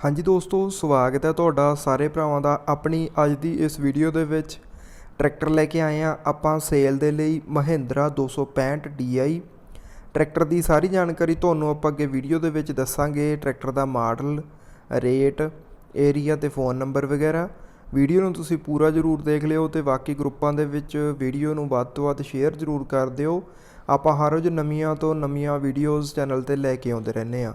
ਹਾਂਜੀ ਦੋਸਤੋ, ਸਵਾਗਤ ਹੈ ਤੁਹਾਡਾ ਸਾਰੇ ਭਰਾਵਾਂ ਦਾ ਆਪਣੀ ਅੱਜ ਦੀ ਇਸ ਵੀਡੀਓ ਦੇ ਵਿੱਚ। ਟਰੈਕਟਰ ਲੈ ਕੇ ਆਏ ਆ ਆਪਾਂ ਸੇਲ ਦੇ ਲਈ ਮਹਿੰਦਰਾ 265 DI ਟਰੈਕਟਰ ਦੀ ਸਾਰੀ ਜਾਣਕਾਰੀ ਤੁਹਾਨੂੰ ਆਪਾਂ ਅੱਗੇ ਵੀਡੀਓ ਦੇ ਵਿੱਚ ਦੱਸਾਂਗੇ। ਟਰੈਕਟਰ ਦਾ ਮਾਡਲ, ਰੇਟ ਏਰੀਆ ਤੇ ਫੋਨ ਨੰਬਰ ਵਗੈਰਾ। ਵੀਡੀਓ ਨੂੰ ਤੁਸੀਂ ਪੂਰਾ ਜ਼ਰੂਰ ਦੇਖ ਲਿਓ ਤੇ ਬਾਕੀ ਗਰੁੱਪਾਂ ਦੇ ਵਿੱਚ ਵੀਡੀਓ ਨੂੰ ਵੱਧ ਤੋਂ ਵੱਧ ਸ਼ੇਅਰ ਜ਼ਰੂਰ ਕਰ ਦਿਓ। ਆਪਾਂ ਹਰ ਰੋਜ਼ ਨਵੀਆਂ ਤੋਂ ਨਵੀਆਂ ਵੀਡੀਓਜ਼ ਚੈਨਲ ਤੇ ਲੈ ਕੇ ਆਉਂਦੇ ਰਹਿੰਦੇ ਆ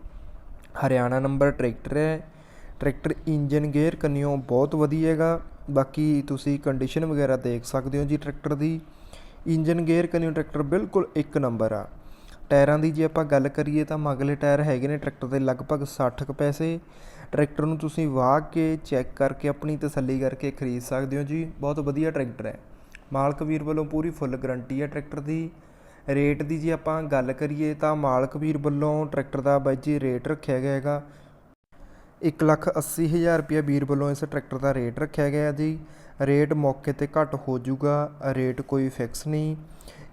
ਹਰਿਆਣਾ ਨੰਬਰ ਟਰੈਕਟਰ ਹੈ। ਟਰੈਕਟਰ ਇੰਜਨ ਗੇਅਰ ਕੰਨਿਓ ਬਹੁਤ ਵਧੀਆ ਹੈਗਾ। ਬਾਕੀ ਤੁਸੀਂ ਕੰਡੀਸ਼ਨ ਵਗੈਰਾ ਦੇਖ ਸਕਦੇ ਹੋ ਜੀ ਟਰੈਕਟਰ ਦੀ। ਇੰਜਨ ਗੇਅਰ ਕੰਨਿਓ ਟਰੈਕਟਰ ਬਿਲਕੁਲ ਇੱਕ ਨੰਬਰ ਆ। ਟਾਇਰਾਂ ਦੀ ਜੇ ਆਪਾਂ ਗੱਲ ਕਰੀਏ ਤਾਂ ਮਗਲੇ ਟਾਇਰ ਹੈਗੇ ਨੇ ਟਰੈਕਟਰ ਦੇ ਲਗਭਗ 60 ਕੁ ਪੈਸੇ। ਟਰੈਕਟਰ ਨੂੰ ਤੁਸੀਂ ਵਾਹ ਕੇ ਚੈੱਕ ਕਰਕੇ ਆਪਣੀ ਤਸੱਲੀ ਕਰਕੇ ਖਰੀਦ ਸਕਦੇ ਹੋ ਜੀ। ਬਹੁਤ ਵਧੀਆ ਟਰੈਕਟਰ ਹੈ। ਮਾਲਕ ਵੀਰ ਵੱਲੋਂ ਪੂਰੀ ਫੁੱਲ ਗਾਰੰਟੀ ਹੈ ਟਰੈਕਟਰ ਦੀ। ਰੇਟ ਦੀ ਜੇ ਆਪਾਂ ਗੱਲ ਕਰੀਏ ਤਾਂ ਮਾਲਕ ਵੀਰ ਵੱਲੋਂ ਟਰੈਕਟਰ ਦਾ ਬਾਈ ਜੀ ਰੇਟ ਰੱਖਿਆ ਗਿਆ ਹੈਗਾ। ਇੱਕ ਲੱਖ ਅੱਸੀ ਹਜ਼ਾਰ ਰੁਪਇਆ ਵੀਰ ਵੱਲੋਂ ਇਸ ਟਰੈਕਟਰ ਦਾ ਰੇਟ ਰੱਖਿਆ ਗਿਆ ਹੈ ਜੀ। ਰੇਟ ਮੌਕੇ ਤੇ ਘੱਟ ਹੋ ਜਾਊਗਾ, ਰੇਟ ਕੋਈ ਫਿਕਸ ਨਹੀਂ।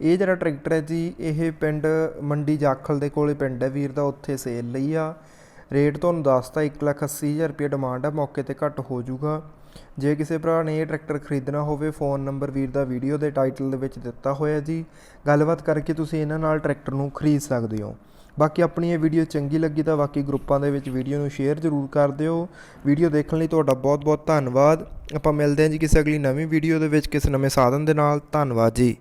ਇਹ ਜਿਹੜਾ ਟਰੈਕਟਰ ਹੈ ਜੀ, ਇਹ ਪਿੰਡ ਮੰਡੀ ਜਾਖਲ ਦੇ ਕੋਲੇ ਪਿੰਡ ਹੈ ਵੀਰ ਦਾ, ਉੱਥੇ ਸੇਲ ਲਈ ਆ। ਰੇਟ ਤੁਹਾਨੂੰ ਦੱਸਤਾ, ਇੱਕ ਲੱਖ ਅੱਸੀ ਹਜ਼ਾਰ ਰੁਪਇਆ ਡਿਮਾਂਡ ਹੈ ਮੌਕੇ ਤੇ ਘੱਟ ਹੋ ਜਾਊਗਾ। ਜੇ ਕਿਸੇ ਭਰਾ ਨੇ ਇਹ ਟਰੈਕਟਰ ਖਰੀਦਣਾ ਹੋਵੇ ਫੋਨ ਨੰਬਰ ਵੀਰ ਦਾ ਵੀਡੀਓ ਦੇ ਟਾਈਟਲ ਦੇ ਵਿੱਚ ਦਿੱਤਾ ਹੋਇਆ ਜੀ। ਗੱਲਬਾਤ ਕਰਕੇ ਤੁਸੀਂ ਇਹਨਾਂ ਨਾਲ ਟਰੈਕਟਰ ਨੂੰ ਖਰੀਦ ਸਕਦੇ ਹੋ। ਬਾਕੀ ਆਪਣੀ ਇਹ ਵੀਡੀਓ ਚੰਗੀ ਲੱਗੀ ਤਾਂ ਬਾਕੀ ਗਰੁੱਪਾਂ ਦੇ ਵਿੱਚ ਵੀਡੀਓ ਨੂੰ ਸ਼ੇਅਰ ਜ਼ਰੂਰ ਕਰ ਦਿਓ। ਵੀਡੀਓ ਦੇਖਣ ਲਈ ਤੁਹਾਡਾ ਬਹੁਤ ਬਹੁਤ ਧੰਨਵਾਦ। ਆਪਾਂ ਮਿਲਦੇ ਹਾਂ ਜੀ ਕਿਸੇ ਅਗਲੀ ਨਵੀਂ ਵੀਡੀਓ ਦੇ ਵਿੱਚ, ਕਿਸੇ ਨਵੇਂ ਸਾਧਨ ਦੇ ਨਾਲ। ਧੰਨਵਾਦ ਜੀ।